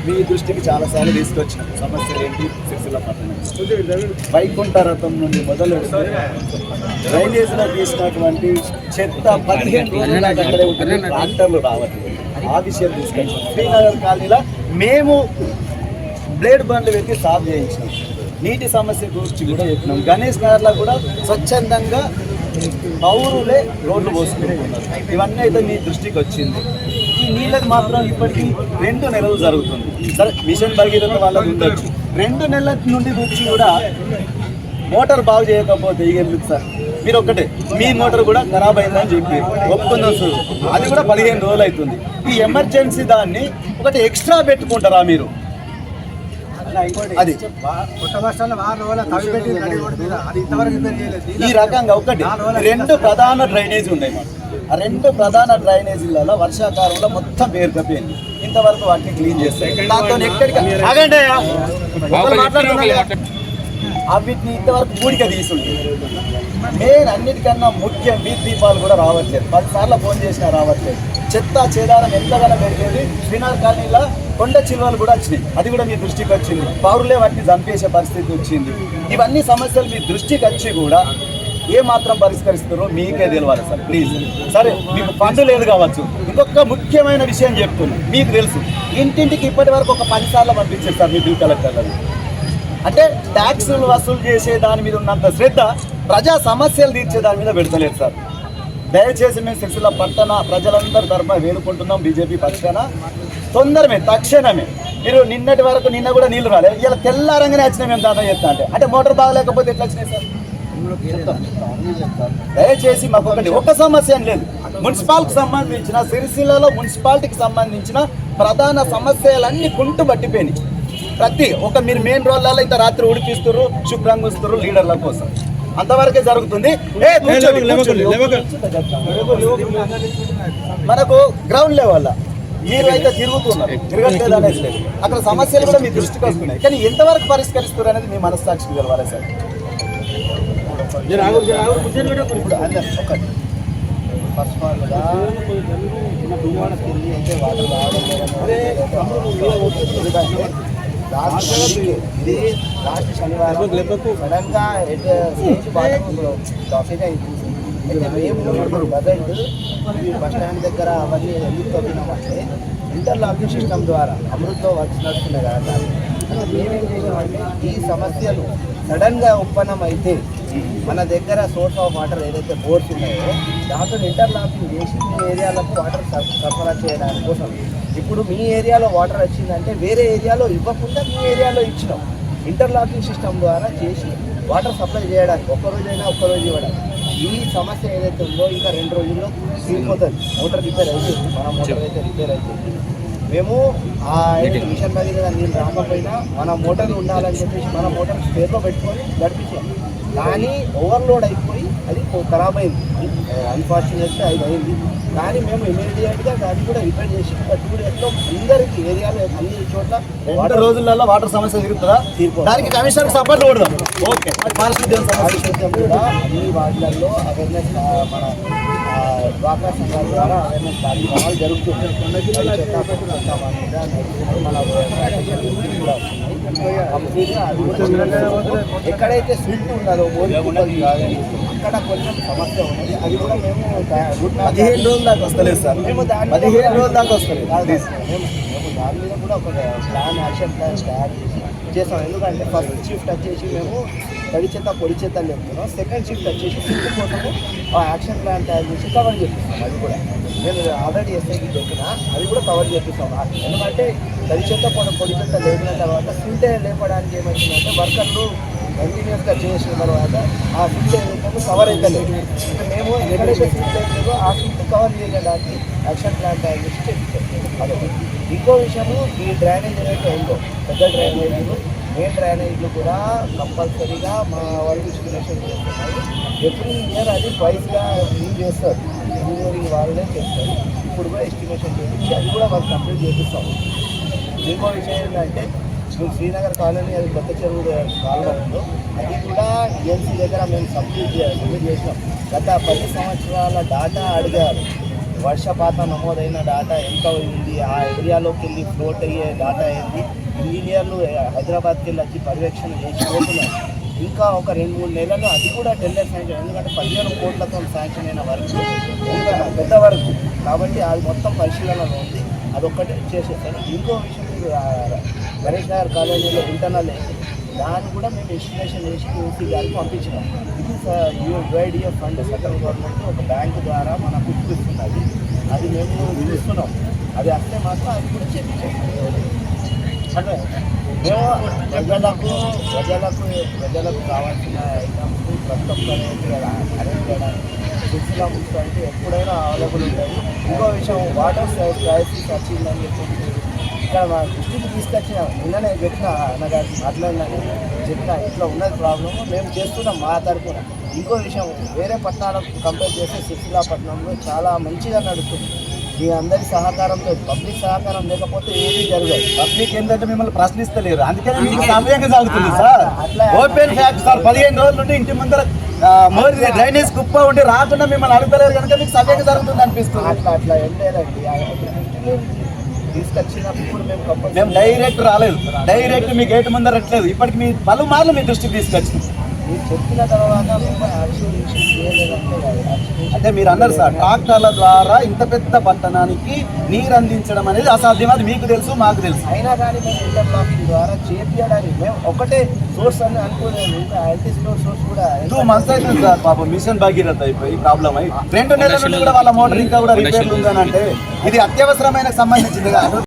సమస్య మీ దృష్టికి చాలాసార్లు తీసుకొచ్చిన సమస్యలు ఏంటి? సిరిసిల్ల పట్టణం. వైకుంఠ రథం నుండి మొదలు డ్రైనేజ్లో తీసినటువంటి చెత్త పదిహేను రోజుల దగ్గరే ఉంటుంది. ట్రాక్టర్లు రావట్లేదు. ఆ విషయం తీసుకొచ్చాం. శ్రీనగర్ కాలనీలో మేము బ్లేడ్ బండ్లు పెట్టి సాఫ్ చేయించాం. నీటి సమస్య గురించి కూడా చెప్పినాం గణేష్ నగర్లో కూడా స్వచ్ఛందంగా పౌరులే రోడ్లు పోసుకుంటున్నారు. ఇవన్నీ అయితే మీ దృష్టికి వచ్చింది. నీళ్ళకి మాత్రం ఇప్పటికీ రెండు నెలలు జరుగుతుంది. సరే మిషన్ భగీరథ వాళ్ళకి ఉండొచ్చు. రెండు నెలల నుండి వచ్చి కూడా మోటార్ బాగు చేయకపోతే ఇక ఎందుకు సార్? మీరు ఒక్కటే. మీ మోటార్ కూడా ఖరాబ్ అయిందని చెప్పి ఒప్పుకుందాం సార్. అది కూడా పదిహేను రోజులు అవుతుంది. ఈ ఎమర్జెన్సీ దాన్ని ఒకటి ఎక్స్ట్రా పెట్టుకుంటారా మీరు? అది. ఈ రకంగా ఒకటి. రెండు ప్రధాన డ్రైనేజ్ ఉన్నాయి. మాకు రెండు ప్రధాన డ్రైనేజీలలో వర్షాకాలంలో మొత్తం పేరుకపోయింది ఇంతవరకు వాటిని క్లీన్ చేస్తే దాంతో ఎక్కడికి అవిటిని ఇంతవరకు పూడిక తీసుంటుంది మెయిన్ అన్నిటికన్నా ముఖ్యం వీధి దీపాలు కూడా రావట్లేదు. పదిసార్లు ఫోన్ చేసినా రావట్లేదు. చెత్త చేదారం ఎంతగానో పెరిగేది. శ్రీనాథ్ కాలనీలో కొండ చిల్వలు కూడా వచ్చినాయి. అది కూడా మీ దృష్టికి వచ్చింది. పౌరులే వాటిని చంపేసే పరిస్థితి వచ్చింది. ఇవన్నీ సమస్యలు మీ దృష్టికి వచ్చి కూడా ఏ మాత్రం పరిష్కరిస్తారో మీకే తెలియాలి సార్ ప్లీజ్ సరే మీకు ఫండ్ లేదు కావచ్చు. ఇంకొక ముఖ్యమైన విషయం చెప్తున్నా మీకు తెలుసు. ఇంటింటికి ఇప్పటి వరకు ఒక పదిసార్లు పంపించారు సార్ మీ డ్యూ కలెక్టర్లను అంటే ట్యాక్సులు వసూలు చేసే దాని మీద ఉన్నంత శ్రద్ధ ప్రజా సమస్యలు తీర్చే దాని మీద పెడతలేదు సార్. దయచేసి మేము సిరిసిల్ల పట్టణ ప్రజలందరి తరఫున వేడుకుంటున్నాం బీజేపీ పక్షాన. తొందరమే తక్షణమే. మీరు నిన్నటి వరకు నిన్న కూడా నీళ్ళు రాలేదు ఇలా తెల్లారంగానే వచ్చినాయి మేము దాదాపు చేస్తా అంటే. అంటే మోటార్ బాగలేకపోతే ఎట్లా వచ్చినాయి సార్? దయచేసి మాకు ఒకటి ఒక్క సమస్య అని లేదు. మున్సిపాలిటీకి సంబంధించిన సిరిసిల్లలో మున్సిపాలిటీకి సంబంధించిన ప్రధాన సమస్యలన్నీ కుంటు పట్టిపోయినాయి. ప్రతి ఒక మీరు మెయిన్ రోడ్లలో ఇంత రాత్రి ఉడిపిస్తారు శుభ్రంగా ఉంచుతారు లీడర్ల కోసం. అంతవరకే జరుగుతుంది. మనకు గ్రౌండ్ లెవెల్ మీరు అయితే తిరుగుతున్నారు. తిరగట్లేదు అనేది లేదు. అక్కడ సమస్యలు కూడా మీ దృష్టికి వస్తున్నాయి. కానీ ఎంతవరకు పరిష్కరిస్తారు అనేది మీ మనస్సాక్షికి తెలవాలి సార్. ఫస్ట్ ఆఫ్ ఆల్గా అయితే వాటర్ రావడం లాస్ట్ ఇది లాస్ట్ శనివారం స్టేజ్ అయింది బస్ స్టాండ్ దగ్గర అవన్నీ ఎందుకు తవ్వినామంటే ఇంటర్లాకింగ్ సిస్టమ్ ద్వారా అమృత్తో వర్క్స్ నడుస్తున్నాయి కదా మేమేం చేసామంటే ఈ సమస్యలు సడన్గా ఉత్పన్నం అయితే మన దగ్గర సోర్స్ ఆఫ్ వాటర్ ఏదైతే బోర్స్ ఉన్నాయో దాంతో ఇంటర్లాకింగ్ చేసి మీ ఏరియాలకు వాటర్ సరఫరా చేయడానికి కోసం. ఇప్పుడు మీ ఏరియాలో వాటర్ వచ్చిందంటే వేరే ఏరియాలో ఇవ్వకుండా మీ ఏరియాలో ఇచ్చినాం. ఇంటర్లాకింగ్ సిస్టమ్ ద్వారా చేసి వాటర్ సప్లై చేయడానికి ఒక్క రోజైనా ఒక్క రోజు ఇవ్వడం. ఈ సమస్య ఏదైతే ఉందో ఇంకా రెండు రోజుల్లో తీరిపోతుంది. మోటార్ రిపేర్ అవుతుంది మన మోటార్ అయితే రిపేర్ అవుతుంది మేము ఆ మిషన్ మీద నీళ్ళు రాకపోయినా మన మోటార్ ఉండాలని చెప్పేసి మన మోటార్ స్పేర్లో పెట్టుకొని నడిపించాం కానీ ఓవర్లోడ్ అయిపోయి అది ఖరాబ్ అయింది అన్ఫార్చునేట్గా అది అయింది. కానీ మేము ఇమీడియట్గా దాన్ని కూడా రిపేర్ చేసి పట్టుకుని ఎట్లా అందరికి ఏరియాలో అన్ని చోట్ల రెండు రోజులలో వాటర్ సమస్య తిరుగుతుందా. దానికి కమిషనర్ సపోర్ట్ కొడదాం ఓకే పారిశుద్ధ్యం సమస్య. అన్ని వార్డులలో అవేర్నెస్ మన డ్వాక్రా సంఘాల ద్వారా అవేర్నెస్ కార్యక్రమాలు చేయలేదు. ఎక్కడైతే స్విట్ ఉన్నదో. ఓడిపోతుంది కాదని అక్కడ కొంచెం సమస్య ఉన్నది. అది కూడా మేము పదిహేను రోజుల దాకా వస్తలేదు సార్. మేము దాని పదిహేను రోజుల దాకా వస్తలేదు. మేము మేము దాని మీద కూడా ఒక ప్లాన్ యాక్షన్ ప్లాన్ తయారు చేసి. చేసాం ఎందుకంటే ఫస్ట్ షిఫ్ట్ వచ్చేసి మేము తడి చెత్త పొడి చెత్త అని చెప్తున్నాం సెకండ్ షిఫ్ట్ వచ్చేసి ఫిఫ్త్ కోసము ఆ యాక్షన్ ప్లాన్ తయారు చేసి కవర్ చేపిస్తాం. అది కూడా. నేను ఆల్రెడీ ఎస్ఐకి చెప్పిన అది కూడా కవర్ చేపిస్తాం. ఎందుకంటే తడి చెత్త పొడి పొడి చెత్త లేపిన తర్వాత ఫిల్టే లేపడానికి ఏమైందంటే వర్కర్లు కంటిన్యూస్గా చేసిన తర్వాత ఆ ఫిల్ట్ ఏదైతే కవర్ అయితే లేదు. మేము ఎక్కడైతే ఫిల్ట్ అవుతుందో ఆ ఫిల్ట్ కవర్ చేయడానికి యాక్షన్ ప్లాన్ తయారు చేసి చెప్తాం అదొకటి ఇంకో విషయము ఈ డ్రైనేజ్ ఏదైతే ఉందో పెద్ద డ్రైనేజీలు మెయిన్ డ్రైనేజ్లు కూడా కంపల్సరీగా మా వాళ్ళు ఇన్స్టిలేషన్ చేస్తున్నారు. ఎవ్రీ ఇయర్ అది ట్వైస్గా క్లీన్ చేస్తారు. ఇంజనీరింగ్ వాళ్ళే చేస్తారు. ఇప్పుడు కూడా ఎస్టిమేషన్ చేయించి అది కూడా వాళ్ళు కంప్లీట్ చేపిస్తాం ఇంకో విషయం ఏంటంటే ఇప్పుడు శ్రీనగర్ కాలనీ అది కొత్త చెరువు కాలనీలో అది కూడా ఏఎన్సీ దగ్గర మేము సబ్మిట్ సబ్మిట్ చేసినాం. గత పది సంవత్సరాల డాటా అడిగారు. వర్షపాతం నమోదైన డాటా ఎంత ఉంది? ఆ ఏరియాలోకి వెళ్ళి ఫ్లోట్ అయ్యే డాటా ఏంటి? ఇంజనీర్లు హైదరాబాద్కి వెళ్ళి వచ్చి పర్యవేక్షణ చేసిపోతున్నారు ఇంకా ఒక రెండు మూడు నెలలు అది కూడా టెండర్ శాంక్షన్ ఎందుకంటే పదిహేను కోట్లతో శాంక్షన్ అయిన వరకు పెద్ద వరకు. కాబట్టి అది మొత్తం పరిశీలనలో ఉంది. అదొక్కటి చేసేస్తాను ఇంకో విషయం గణేష్ నగర్ కాలేజీలో ఇంటర్నల్ దాన్ని కూడా మేము ఎస్టిమేషన్ చేసి యూసీ గారికి పంపించినాం. ఇది యుఐడిఎఫ్ ఫండ్ సెంట్రల్ గవర్నమెంట్ ఒక బ్యాంక్ ద్వారా మన మేము చూస్తున్నాం అది వస్తే మాత్రం అది కూడా చేపించేస్తాం అంటే మేము ప్రజలకు ప్రజలకు ప్రజలకు కావాల్సిన ఐటమ్స్ ప్రతి ఒక్కరికి అరేంజ్ చేయడానికి సిక్స్లో మున్సిపాలిటీ ఎప్పుడైనా అవైలబుల్ ఉంటాయి ఇంకో విషయం వాటర్ క్రైసిస్ వచ్చిందని చెప్పి ఇక్కడ మా దృష్టికి తీసుకొచ్చిన నిన్ననే చెప్పిన అన్నగారు మాట్లాడినాను చెప్పిన ఇట్లా ఉన్నది ప్రాబ్లమ్ మేము చేస్తున్నాం మా తరఫున ఇంకో విషయం వేరే పట్టణాలకు కంపేర్ చేస్తే సిరిసిల్లాపట్నంలో చాలా మంచిగా నడుస్తుంది. మీ అందరి సహకారంతో పబ్లిక్ సహకారం లేకపోతే ఏమీ జరగదు. పబ్లిక్ ఏంటంటే మిమ్మల్ని ప్రశ్నిస్తలేరు. అందుకని మీకు సమయంగా సాగుతుంది సార్. Open fact sir. పదిహేను రోజుల నుండి ఇంటి ముందర మోరి డ్రైనేజ్ కుప్ప ఉండి రాకుండా మిమ్మల్ని అడుగుతలేరు కనుక మీకు సమయంగా జరుగుతుంది అనిపిస్తుంది. అట్లా అట్లా ఏం లేదండి. తీసుకొచ్చినప్పుడు మేము మేము డైరెక్ట్ రాలేదు. డైరెక్ట్ మీ గేట్ ముందర రట్లేదు ఇప్పటికి మీ పలుమార్లు మీ దృష్టికి తీసుకొచ్చింది మీరు చెప్పిన తర్వాత అంటే మీరు అన్నారు సార్ ట్రాక్టర్ల ద్వారా ఇంత పెద్ద పట్టణానికి నీరు అందించడం అనేది అసాధ్యం అది మీకు తెలుసు మాకు తెలుసు. అయినా కానీ మేము ఇంటర్లాకింగ్ ద్వారా చేపించడానికి మేము ఒకటే సోర్స్ అని అనుకోలేదు ఎల్టీ స్టోర్ సోర్స్ కూడా టూ మంత్స్ అవుతుంది సార్ పాపం మిషన్ భగీరథ అయిపోయి ప్రాబ్లం అయి రెండు నెలల నుండి కూడా వాళ్ళ మోటార్ ఇంకా కూడా రిపేర్లు ఉందని అంటే ఇది అత్యవసరమైన సంబంధించింది కాదు.